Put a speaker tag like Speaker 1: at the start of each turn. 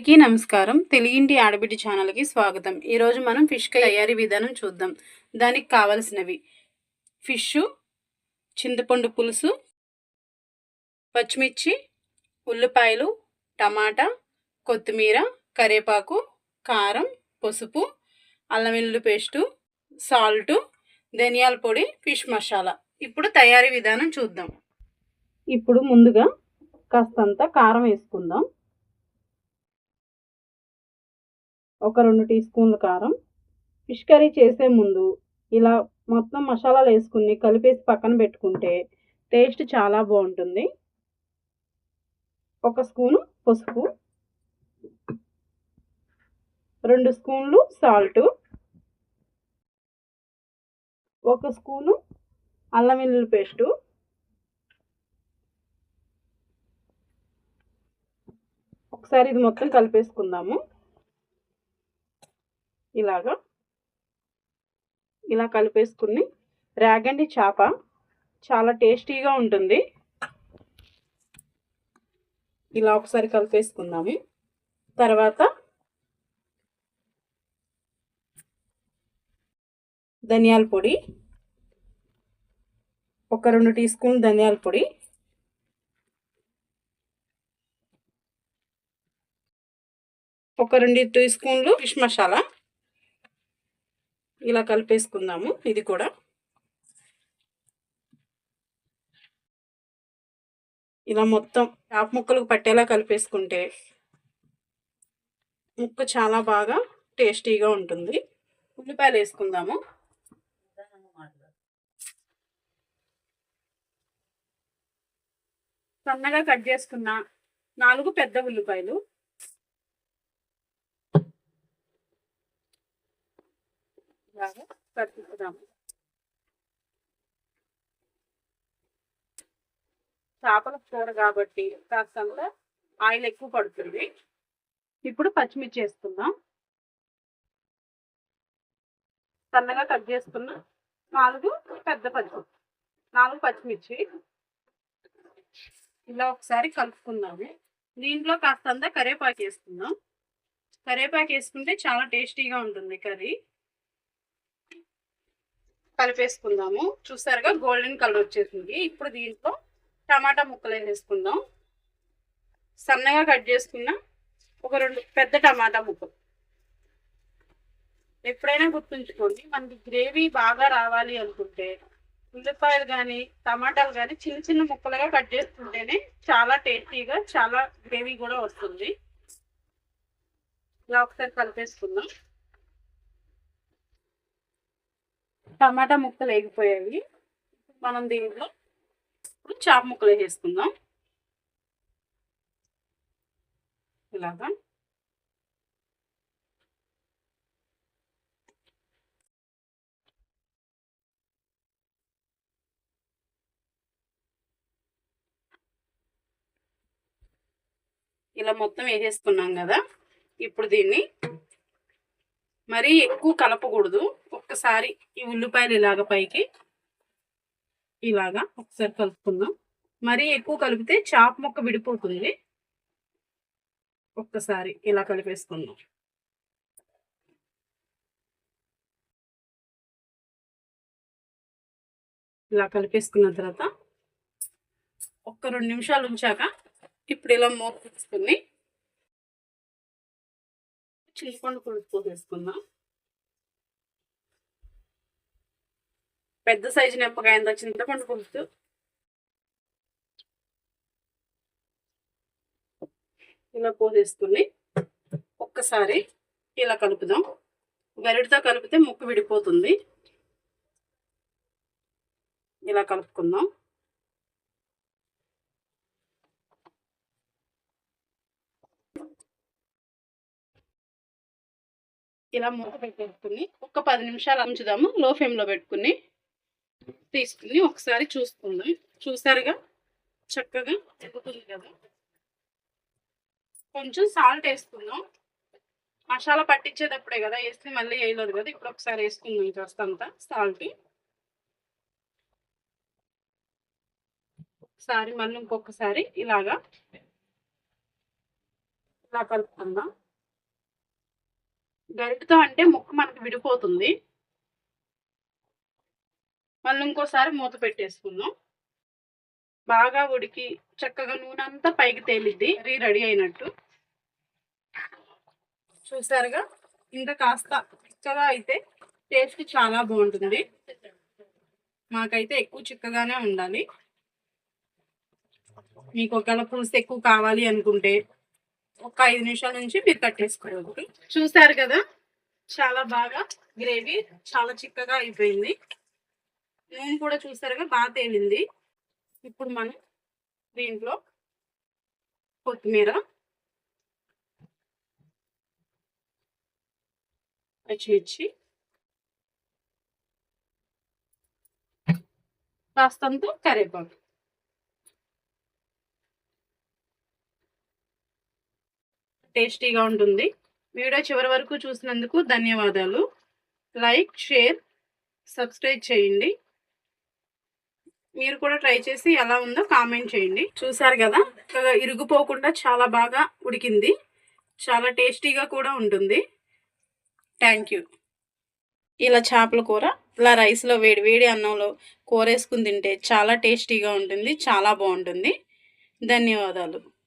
Speaker 1: అందరికీ నమస్కారం. తెలుగింటి ఆడబిడ్డ ఛానల్కి స్వాగతం. ఈరోజు మనం ఫిష్ తయారీ విధానం చూద్దాం. దానికి కావలసినవి ఫిష్ చింతపండు పులుసు పచ్చిమిర్చి ఉల్లిపాయలు టమాటా కొత్తిమీర కరివేపాకు కారం పసుపు అల్లం వెల్లుల్లి పేస్టు సాల్టు ధనియాల పొడి ఫిష్ మసాలా. ఇప్పుడు తయారీ విధానం చూద్దాం. ఇప్పుడు ముందుగా కాస్తంత కారం వేసుకుందాం. ఒక రెండు టీ స్పూన్ల కారం. ఫిష్ కర్రీ చేసే ముందు ఇలా మొత్తం మసాలాలు వేసుకుని కలిపేసి పక్కన పెట్టుకుంటే టేస్ట్ చాలా బాగుంటుంది. ఒక స్పూను పసుపు రెండు స్పూన్లు సాల్టు ఒక స్పూను అల్లం వెల్లుల్లి పేస్టు ఒకసారి ఇది మొత్తం కలిపేసుకుందాము. ఇలాగా. ఇలా కలిపేసుకుని రాగండి చేప. చాలా టేస్టీగా ఉంటుంది. ఇలా ఒకసారి కలిపేసుకుందాము. తర్వాత ధనియాల పొడి. ఒక రెండు టీ స్పూన్ ధనియాల పొడి. ఒక రెండు టీ స్పూన్లు ఫిష్ మసాలా. ఇలా కలిపేసుకుందాము ఇది కూడా. ఇలా మొత్తం చేప ముక్కలకు పట్టేలా కలిపేసుకుంటే ముక్క చాలా బాగా టేస్టీగా ఉంటుంది. ఉల్లిపాయలు వేసుకుందాము. సన్నగా కట్ చేసుకున్న నాలుగు పెద్ద ఉల్లిపాయలు. బాగా కలుపుకున్నాము చేపల కూర కాబట్టి కాస్తంత ఆయిల్ ఎక్కువ పడుతుంది. ఇప్పుడు పచ్చిమిర్చి వేసుకుందాం. సన్నగా కట్ చేసుకున్న నాలుగు పెద్ద పచ్చిమిర్చి నాలుగు పచ్చిమిర్చి. ఇలా ఒకసారి కలుపుకుందాము. దీంట్లో కాస్తంత కరివేపాకు వేసుకుందాం. కరివేపాకు వేసుకుంటే చాలా టేస్టీగా ఉంటుంది కర్రీ. కలిపేసుకుందాము. చూసారుగా గోల్డెన్ కలర్ వచ్చేసింది. ఇప్పుడు దీంట్లో టమాటా ముక్కలు వేసేసుకుందాం. సన్నగా కట్ చేసుకున్న ఒక రెండు పెద్ద టమాటా ముక్కలు. ఎప్పుడైనా గుర్తుంచుకోండి మనకి గ్రేవీ బాగా రావాలి అనుకుంటే ఉల్లిపాయలు కానీ టమాటాలు కానీ చిన్న చిన్న ముక్కలుగా కట్ చేసుకుంటేనే చాలా టేస్టీగా చాలా గ్రేవీ కూడా వస్తుంది. ఇలా ఒకసారి కలిపేసుకుందాం. టమాటా ముక్కలు వేగిపోయాయి మనం దీంట్లో ఇప్పుడు చాప ముక్కలు వేసేసుకుందాం ఇలాగా. ఇలా మొత్తం వేసేసుకున్నాం కదా. ఇప్పుడు దీన్ని మరీ ఎక్కువ కలపకూడదు. ఒక్కసారి ఈ ఉల్లిపాయలు ఇలాగ పైకి ఇలాగా ఒకసారి కలుపుకుందాం. మరీ ఎక్కువ కలిపితే చాప మొక్క విడిపోతుంది. ఒక్కసారి ఇలా కలిపేసుకుందాం. ఇలా కలిపేసుకున్న తర్వాత ఒక్క రెండు నిమిషాలు ఉంచాక ఇప్పుడు ఇలా మూత తీసుకుని చింతపండు పులుసు పోసేసుకుందాం. పెద్ద సైజు ఎంత చింతపండు పులుసు ఇలా పోసేసుకుని ఒక్కసారి ఇలా కలుపుదాం. గరిటితో కలిపితే ముక్కు విడిపోతుంది. ఇలా కలుపుకుందాం. ఇలా మూత పెట్టేసుకుని ఒక పది నిమిషాలు ఉంచుదాము. లో ఫ్లేమ్లో పెట్టుకుని తీసుకుని ఒకసారి చూసుకుందాం. చూసారుగా? చక్కగా తిరుగుతుంది కదా? కొంచెం సాల్ట్ వేసుకుందాం. మసాలా పట్టించేటప్పుడే కదా వేస్తే మళ్ళీ వేయలేదు కదా? ఇప్పుడు ఒకసారి వేసుకుందాం జస్ట్ అంతా సాల్ట్ ఒకసారి మళ్ళీ ఇంకొకసారి ఇలాగా. ఇలా కలుపుకుందాం. గరిటతో అంటే ముక్క మనకి విడిపోతుంది. మళ్ళీ ఇంకోసారి మూత పెట్టేసుకుందాం. బాగా ఉడికి చక్కగా నూనె అంతా పైకి తేలిద్ది. కర్రీ రెడీ అయినట్టు. చూసారుగా? ఇంకా కాస్త చిక్కగా అయితే టేస్ట్ చాలా బాగుంటుంది. మాకైతే ఎక్కువ చిక్కగానే ఉండాలి. మీకు ఒకవేళ పులుసు ఎక్కువ కావాలి అనుకుంటే ఒక ఐదు నిమిషాల నుంచి మీరు కట్టేసుకోవచ్చు. చూసారు కదా? చాలా బాగా గ్రేవీ చాలా చిక్కగా అయిపోయింది. నూనె కూడా చూసారుగా బాగా తేలింది. ఇప్పుడు మనం దీంట్లో కొత్తిమీర పచ్చిమిర్చి కాస్తంత కరివేపాకు. టేస్టీగా ఉంటుంది. వీడియో చివరి వరకు చూసినందుకు ధన్యవాదాలు. లైక్ షేర్ సబ్స్క్రైబ్ చేయండి. మీరు కూడా ట్రై చేసి ఎలా ఉందో కామెంట్ చేయండి. చూసారు కదా? ఇరుగుపోకుండా ఇరిగిపోకుండా చాలా బాగా ఉడికింది. చాలా టేస్టీగా కూడా ఉంటుంది. థ్యాంక్ యూ ఇలా చేపల కూర ఇలా రైస్లో వేడి వేడి అన్నంలో కూర వేసుకుని తింటే చాలా టేస్టీగా ఉంటుంది చాలా బాగుంటుంది. ధన్యవాదాలు.